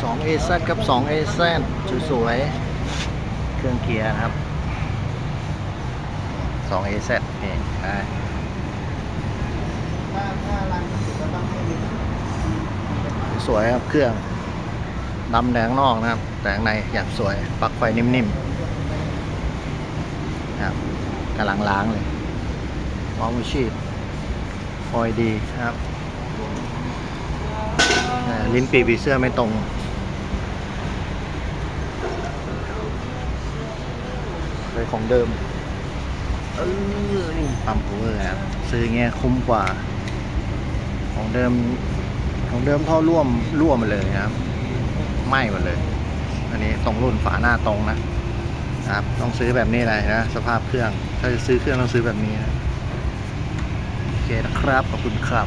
2 AZ กับ2 AZ สวยๆเครื่องเกียร์นะครับ2 AZ นี่ได้ถ้าถ้ารันสุดก็ต้องสวยครับเครื่องดำแดงนอกนะครับ แต่ข้างในอย่างสวยปลั๊กไฟนิ่มๆนะครับกำลังล้างเลยมองมือชีดออยดีครับลิ้นปีกผีเสื้อไม่ตรง เลยของเดิม เออ นี่ปั๊มโอเวอร์ครับซื้ออย่างเงี้ยคุ้มกว่า ของเดิม ของเดิมท่อร่วมร่วมมาเลยนะครับไหม้หมดเลย อันนี้ตรงรุ่นฝาหน้าตรงนะนะครับ ต้องซื้อแบบนี้เลยนะ สภาพเครื่อง ถ้าจะซื้อเครื่องต้องซื้อแบบนี้นะ โอเคนะครับ ขอบคุณครับ